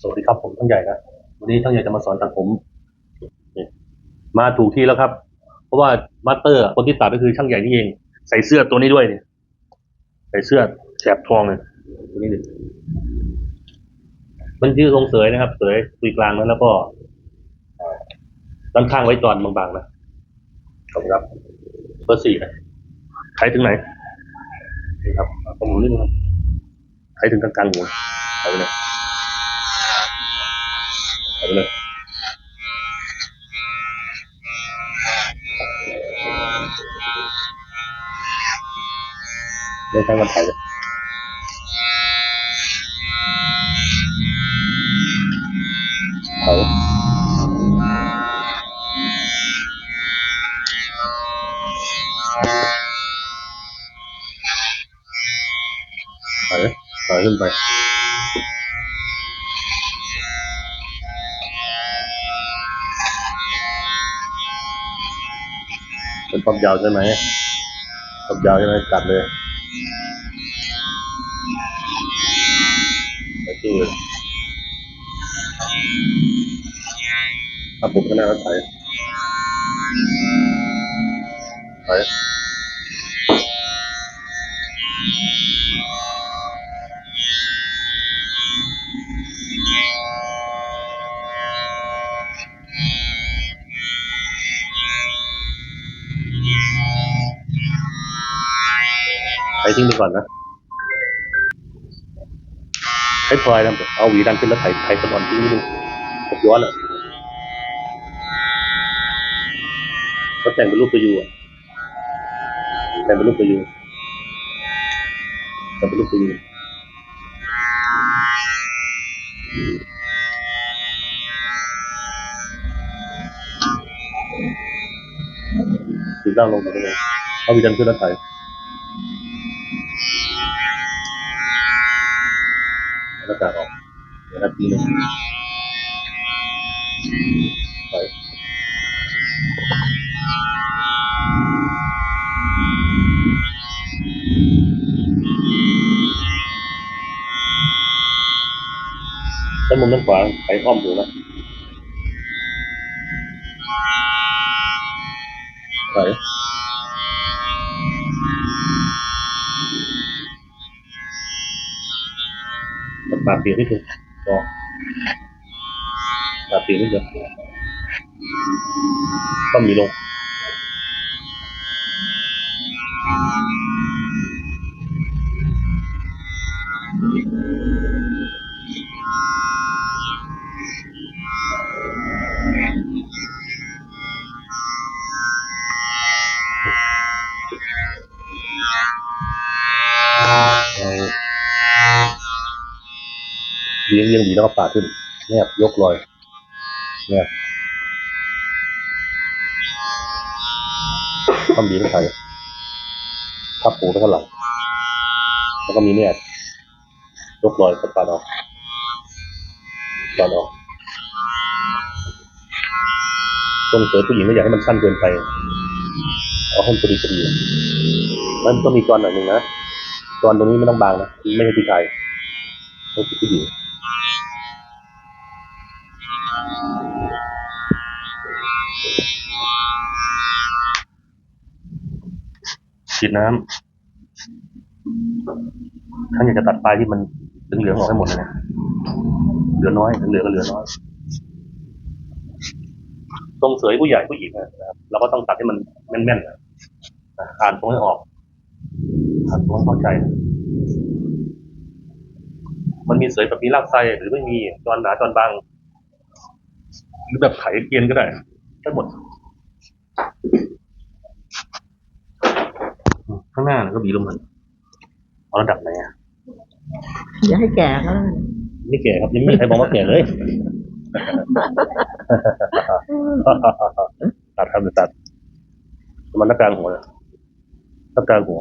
สวัสดีครับผมช่างใหญ่นะวันนี้ช่างใหญ่จะมาสอนตัดผม มาถูกที่แล้วครับ เพราะว่ามาสเตอร์คนที่ตัดก็คือช่างใหญ่นี่เอง ใส่เสื้อตัวนี้ด้วยเนี่ยใส่เสื้อแสบทองเนี่ยตัวนี้ดิมันชื่อทรงเสยนะครับ เสยตุยกลางนะแล้วก็ด้านข้างไว้จอนบางๆนะขอบคุณครับเบอร์สี่นะใครถึงไหนนี่ครับผมนิดนึงครับใครถึงกลางๆหัวใครไปเลยไปเลย เดินทางกันไปเลยไปไปไปขึ้นไปเป็นความยาวใช่ไหมความยาวใช่ไหมตัดเลยไปที่เลยถ้าผมข้างหน้าก็ถ่ายถ่า ถ่ายทิ้งไปก่อนนะให้พลอยนะเอาหวีดันขึ้นแล้วถ่ายถ่ายตะนอนทิ้งนิดนึงผมย้อนอะก็แต่งเป็นรูปตัวยูอะแต่งเป็นรูปตัวยูแต่งเป็นรูปตัวยูถึงด้านลงไปเลยเอาหวีดันขึ้นแล้วถ่ายแล้วก็ตัดออกเดี๋ยวนาทีหนึงไปด้ามุมด้านขวาไปอ้อมหูนะ ปากเปลี่ยนที่ถูกก็ปากเพียนที่จะก็มีลง เลี้ยงเลี้ยงดีแล้วก็ปากขึ้นแนบยกลอยแนบความดีไม่ใช่ทับหูไปข้างหลังแล้วก็มีแนบยกลอยกับปาดออกปาดออกตรงเสยผู้หญิงก็อยากให้มันสั้นเกินไปเอาให้มันพอดีพอดีมันต้องมีจอนหน่อยหนึ่งนะจอนตรงนี้ไม่ต้องบางนะไม่ใช่ผู้ชายต้องผู้หญิง ฉีดน้ำท่านอยากจะตัดปลายที่มันเหลืองๆออกให้หมดเลยนะเหลือน้อยเหลือก็เหลือน้อยทรงเสยผู้ใหญ่ผู้หญิงนะครับเราก็ต้องตัดให้มันแม่นๆนะอ่านตรงให้ออกอ่านตรงให้เข้าใจ มันมีเสยแบบมีรากไซหรือไม่มีจอนหนาจอนบาง หรือแบบไขเกียนก็ได้ ได้หมด ข้างหน้าก็มีลมมันเอาระดับไหนอะอย่าให้แก่ก็แล้วกันไม่แก่ครับยังไม่มีใครบอกว่าแก่เลย ตัดครับหรือตัดมันหน้ากลางหัวนะหน้ากลางหัว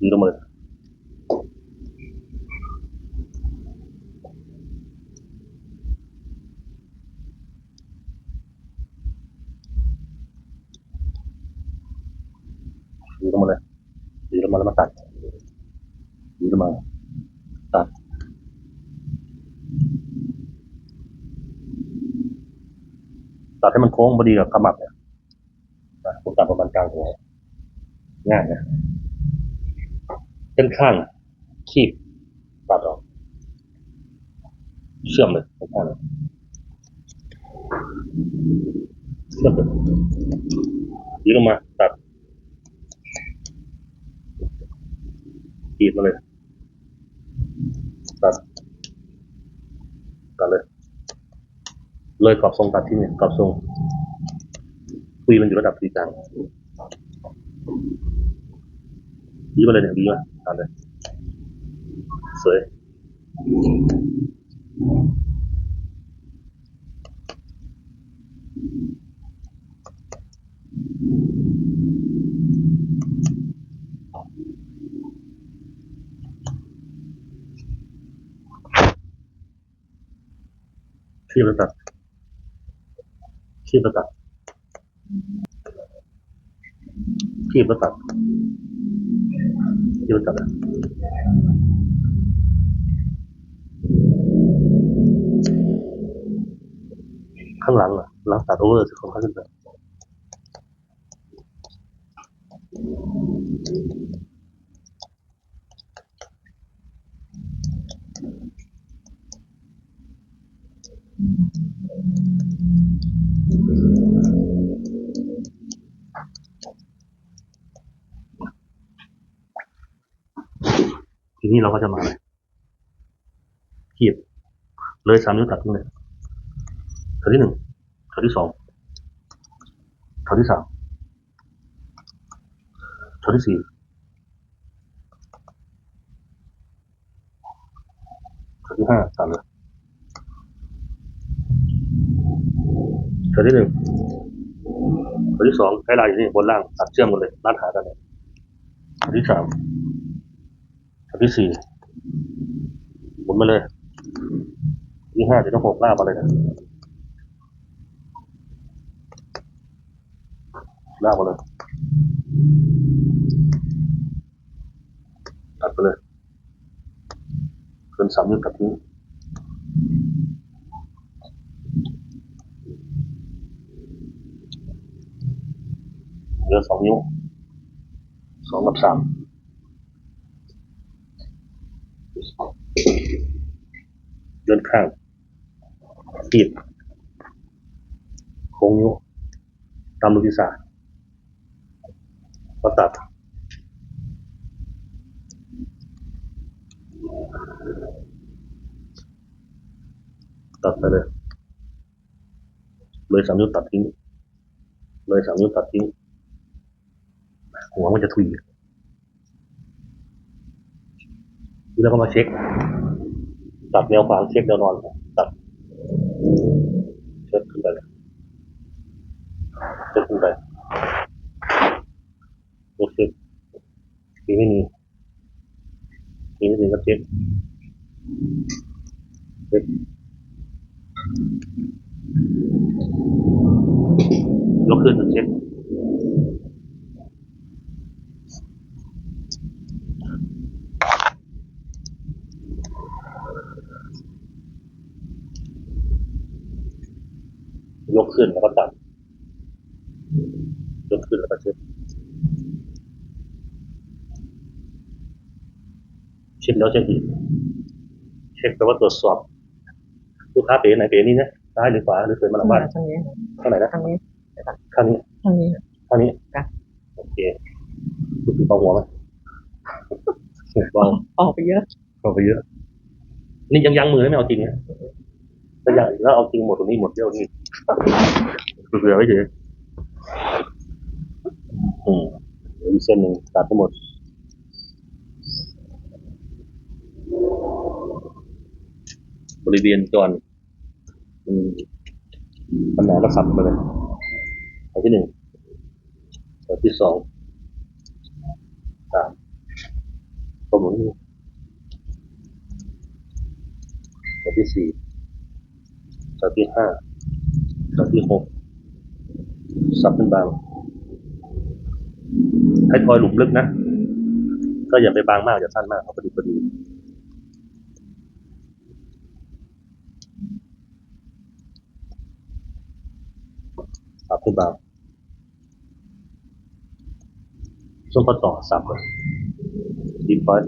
ยืนตรงมือยืนต มาแล้วมาตัดหรือมาตัดตัดให้มันโค้งพอดีกับขมับเนี่ยผมตัดประมาณกลางหัวง่ายนะเส้นข้างคีบตัดออก เชื่อมเลยเส้นข้างเชื่อมเลยยืดออกมาตัด ขีดมาเลยตัดตัดเลย เลยกรอบทรงตัดที่นี่กรอบทรงคุยมันอยู่ระดับตีกลางดีมาเลยเนี่ยดีมาตัดเลยสวย ขี้ประดับขี้ประดับขี้ประดับขี้ประดับข้างหลังอะหลังตัดโอเวอร์จะของข้างขึ้นไป นี้เราก็จะมาเลยคีบเลยสามนิ้วตัดทิ้งเลยแถวที่หนึ่งแถวที่สองแถวที่สามแถวที่สี่แถวที่ห้าตัดเลยแถวที่หนึ่งแถวที่สองใช้ลายอยู่นี่บนล่างตัดเชื่อมกันเลยลาดหากันเลยแถวที่สาม แถวที่สี่หมุนมาเลยที่ห้าจะต้องหกลากมาเลยนะลากมาเลยตัดไปเลยเกินสามนิ้วตัดทิ้งเหลือสองนิ้วสองกับสาม เดินข้างขีดโค้งนิ้วตามลูกที่สาก็ตัดตัดไปเลยเลยสามนิ้วตัดทิ้งเลยสามนิ้วตัดทิ้งหัวมันจะทุยทีแล้วก็มาเช็ค ตัดแนวขวางเช็คแนวนอนตัดเช็คขึ้นไปเลยเช็คขึ้นไปโอเคมีไม่มีมีไม่มีก็เช็คเช็คยกขึ้นเช็ค ยกขึ้นแล้วก็ตัดยกขึ้นแล้วก็เช็คเช็คแล้วเช็คอีกเช็คแปลว่าตรวจสอบ ลูกค้าเป๋ไหนเป๋นี้นะซ้ายหรือขวาหรือเปิดมาหลังบ้านทางนี้ข้างไหนนะทางนี้ข้างนี้ทางนี้ข้างนี้จ้ะโอเครู้สึกเบาหัวไหมเบาออกไปเยอะเบาไปเยอะ นี่ยังยั้งมือไม่เอาจริงนะ ถ้ายังแล้วเอาจริงหมดตรงนี้หมดเดียวนี่เผื่อไว้เฉยอืมเดี๋ยวอีกเส้นหนึ่งตัดทั้งหมดบริเวณจรอืมปัญหาก็สับมาเลยอันที่หนึ่งอันที่สองสามตัวหมุนตัวที่สี่ ตัวที่ห้าตัวที่หกสับเป็นบาง ให้ทอยหลุมลึกนะ ก็อย่าไปบางมาก อย่าสั้นมากเอาพอดีพอดีพคือบางช่วงพอต่อสับเลยดีฟอย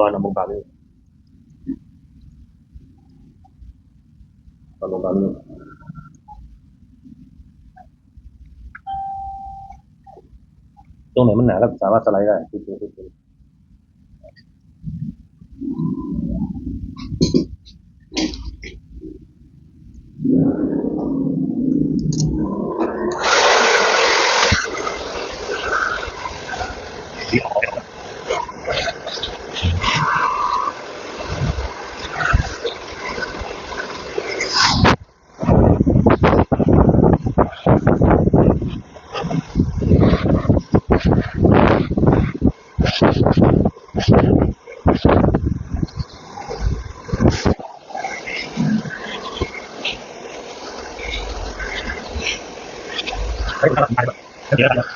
จอยนำบงบางนี่ตอนลงบางนี่ตรงไหนมันหนาก็สามารถสไลด์ได้ที่จริงที่จริง เฮ้ยทำไมเยอะนะ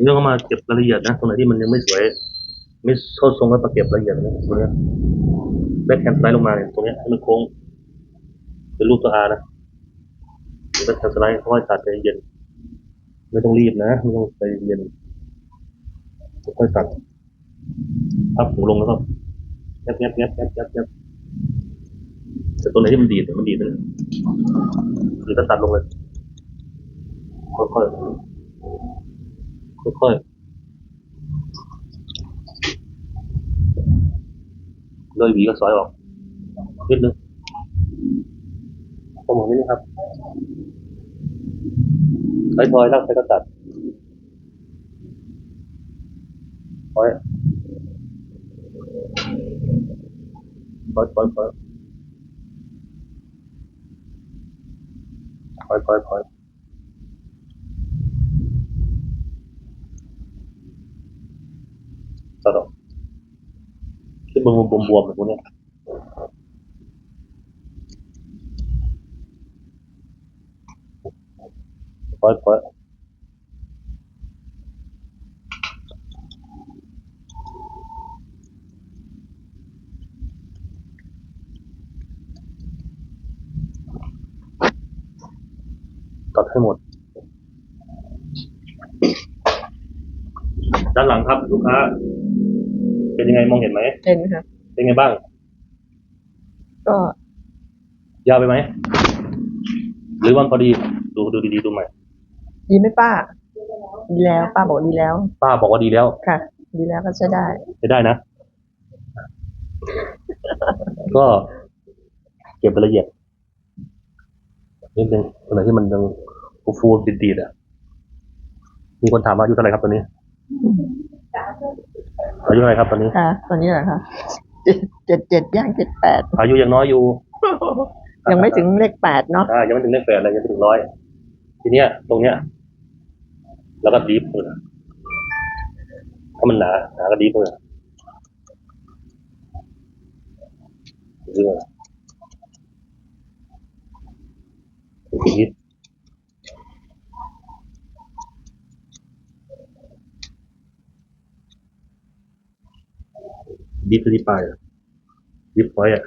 นี่ต้องมาเก็บรายละเอียดนะตรงไหนที่มันยังไม่สวยไม่เข้าทรงแล้วมาเก็บรายละเอียดนะตรงนี้แบ็คแคนสไลด์ลงมาเนี่ยตรงนี้ให้มันโค้งเป็นรูปตัวอานะมันก็จะสไลด์ค่อยตัดใจเย็น ไม่ต้องรีบนะไม่ต้องใจเย็นค่อยตัดพับหูลงแล้วก็แงบแงบแงบแงบแงบแงบแต่ตัวไหนที่มันดีดเนี่ยมันดีดเลยหรือก็ตัดลงเลยค่อยๆ ค่อยๆเลยหวีก็ซอยออกนิดนึงผมบอกนี่ครับใช้ทอยลากใช้ก็ตัดทอยทอยทอยทอยทอยทอยทอยตั ดออกที่มันบวมๆแบบพวกนี้ปล่อยปล่อยตัดให้หมด ด้านหลังครับลูกค้า เป็นยังไงมองเห็นไหมเห็นค่ะ เป็นไงบ้าง ก็ยาวไปไหม หรือว่าพอดีดูดูดีๆดูใหม่ ดีไหมป้า ดีแล้วป้าบอกดีแล้ว ป้าบอกว่าดีแล้ว ค่ะ ดีแล้วก็ใช้ได้ไม่ได้นะ ก็เก็บรายละเอียดนิดนึงตรงไหนที่มันยังฟูฟูๆดีดๆอะ มีคนถามว่าอายุเท่าไหร่ครับตอนนี้ อายุเท่าไหร่ครับตอนนี้ ค่ะ ตอนนี้เหรอคะเจ็ดเจ็ดเจ็ดย่างเจ็ดแปดอายุยังน้อยอยู่ยังไม่ถึงเลขแปดเนาะอ่ายังไม่ถึงเลขแปดเลยยังไม่ถึงร้อยทีเนี้ย ตรงเนี้ย แล้วก็ดีฟเลยถ้ามันหนาหนาก็ดีฟเลยเรื่องดีฟ ดีฟที่ปลายอะดีฟพอยต์อะ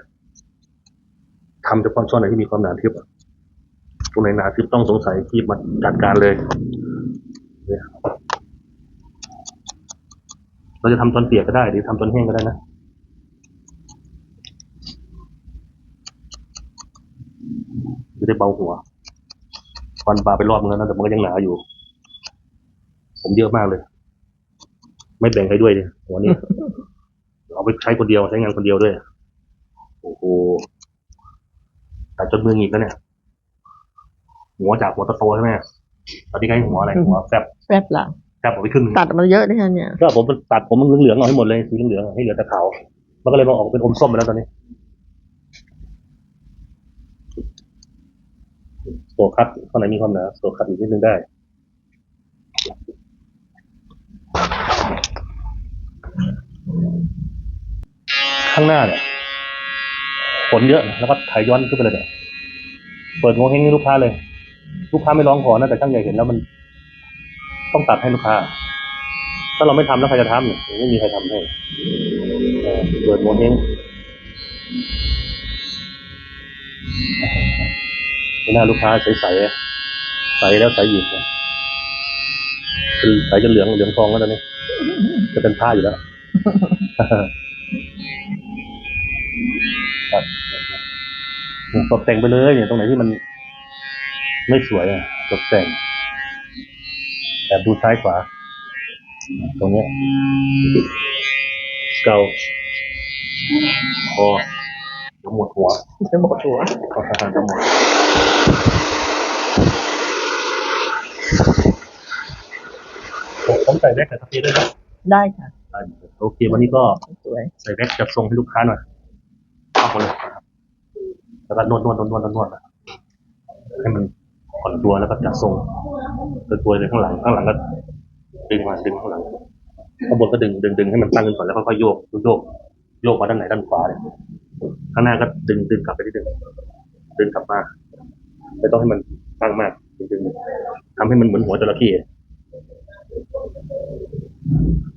ทำเฉพาะช่วงไหนที่มีความหนาทึบตรงไหนหนาทึบต้องสงสัยที่มาจัดการเลยเราจะทำตอนเปียกก็ได้ หรือทำตอนแห้งก็ได้นะจะได้เบาหัวฟันปลาไปรอบนึงแล้วนะแต่มันก็ยังหนาอยู่ ผมเยอะมากเลย ไม่แบ่งใครด้วยเลยหัวนี้ เอาไปใช้คนเดียวใช้งานคนเดียวด้วย โอ้โหแต่จนมือหงีกแล้วเนี่ย หัวจากหัวตะโตใช่ไหมตอนนี้ใกล้หัวอะไรหัวแฟบแฟบล่ะแฟบผมไปครึ่งตัดมันเยอะด้วยเนี่ยก็ผมตัดผมมันเหลืองๆเอาให้หมดเลยสีเหลืองๆให้เหลือแต่ขาวมันก็เลยมาออกเป็นอมส้มไปแล้วตอนนี้โซคัดข้างไหนมีความหนาโซคัดอีกนิดนึงได้。 ข้างหน้าเนี่ยฝนเยอะ แล้วก็ถ่ายย้อนขึ้นไปเลยเนี่ยเปิดโงเฮงให้ลูกค้าเลย ลูกค้าไม่ร้องขอนะแต่ช่างใหญ่เห็นแล้วมัน ต้องตัดให้ลูกค้า ถ้าเราไม่ทำแล้วใครจะทำเนี่ยไม่มีใครทำให้เปิดโงเฮงหน้าลูกค้าใสๆใสแล้วใสอีเนี่ยเป็นใสจนเหลืองเหลืองทองแล้วตอนนี้จะเป็นผ้าอยู่แล้ว ครับตกแต่งไปเลยเนี่ยตรงไหนที่มันไม่สวยอะตกแต่งแอบดูซ้ายขวา ตรงเนี้ยเกาคอจะหมดหัวจะหมดหัวจะหมดผมใส่แว็กกับทัพพีด้วยนะได้ค่ะได้โอเค วันนี้ก็สวยใส่แว็กจัดทรงให้ลูกค้าหน่อย เอาหมดเลยแล้วก็นวดนวดนวดนวดนวดให้มันผ่อนตัวแล้วก็จัดทรงตัวตัวเลยข้างหลังข้างหลังก็ดึงมาดึงข้างหลังข้างบนก็ดึงดึงดึงให้มันตั้งขึ้นก่อนแล้วค่อยๆโยกโยกโยกมาด้านไหนด้านขวาเนี่ยข้างหน้าก็ดึงดึงกลับไปที่ดึงดึงกลับมาไม่ต้องให้มันตั้งมากดึงดึงทำให้มันเหมือนหัวจระเข้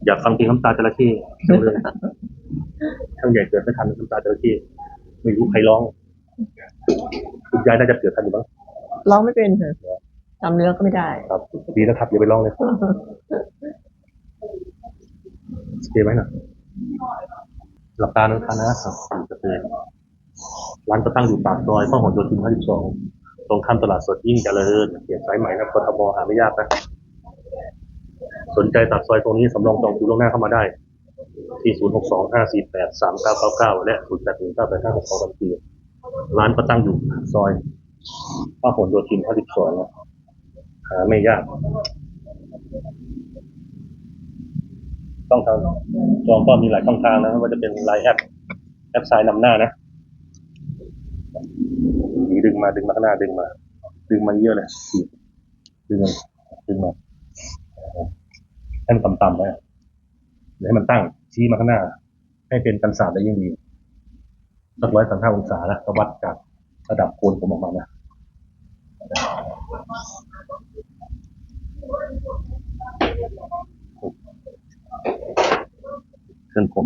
อยากฟังเพลงน้ำตาจระเข้งเลยช่างใหญ่เกิดไม่ทันน้ำตาจระเข้ ไม่รู้ใครร้องคุณยายน่าจะเกิดทันอยู่บ้างร้องไม่เป็นค่ะจำเนื้อก็ไม่ได้ ครับดีนะครับอย่าไปร้องเลยโอเคไหมนะหลับตานะครับนะครับจะเป็นร้านก็ตั้งอยู่ปากซอยพหลโยธิน52ตรงข้ามตลาดสดยิ่งเจริญเขตสายไหมนะกทมหาไม่ยากนะ สนใจตัดซอยตรงนี้สำรองจองคิวล่วงหน้าเข้ามาได้ ที่ 0625483999 และ 08198562บัญชีร้านก็ตั้งอยู่ซอยพหลโยธิน52นะหาไม่ยาก ต้องทางจองก็มีหลายช่องทางนะว่าจะเป็นไลน์แอปแอปไซน์นำหน้านะนีดึงมาดึงมาข้างหน้าดึงมา ดึงมาเยอะเลยดึงดึงมาให้มันต่ำๆไว้เดี๋ยวให้มันตั้ง ชี้มาข้างหน้า ให้เป็นกันศาสตร์ได้ยิ่งดีสักร้อยสามห้าองศานะก็วัดจากระดับโคนผมออกมานะเส้นผม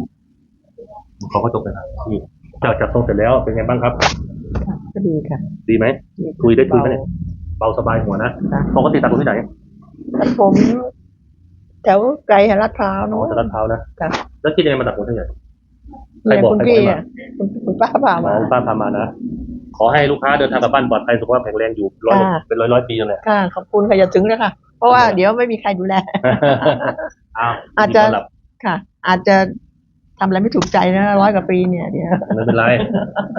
เขาก็จบไปแล้วนี่จากจัดทรงเสร็จแล้วเป็นไงบ้างครับค่ะก็ดีค่ะ ดีไหมดีะคุยได้คุยไหมเนี่ยเบาสบายหัวนะค่ะปกติตัดผมที่ไหนตัดผมแถวไกลลาดพร้าวอ๋อเนาะจะรัดเท้าวนะค่ะ แล้วคิดยังไงมาตัดผมที่ไหนใครเนี่ยบอกคุณใครพี่บอกให้มา อะคุณคุณป้าพาหมมาอป้าพามานะ ขอให้ลูกค้าเดินทางกลับบ้านปลอดภัยสุขภาพแข็งแรงอยู่ร้อยค่ะ เป็นร้อยร้อยปีนั่นแหละค่ะ ขอบคุณค่ะอย่าถึงเลยค่ะ เพราะว่าเดี๋ยวไม่มีใครดูแล อ้าวอาจจะยินดีต้นรับค่ะ อาจจะทำอะไรไม่ถูกใจนะร้อยกว่าปีเนี่ยเดี๋ยว ไม่เป็นไร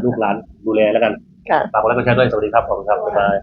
ลูกหลานดูแลแล้วกันค่ะ ฝากกดไลค์กดแชร์ด้วยสวัสดีครับขอบคุณครับบ๊ายบาย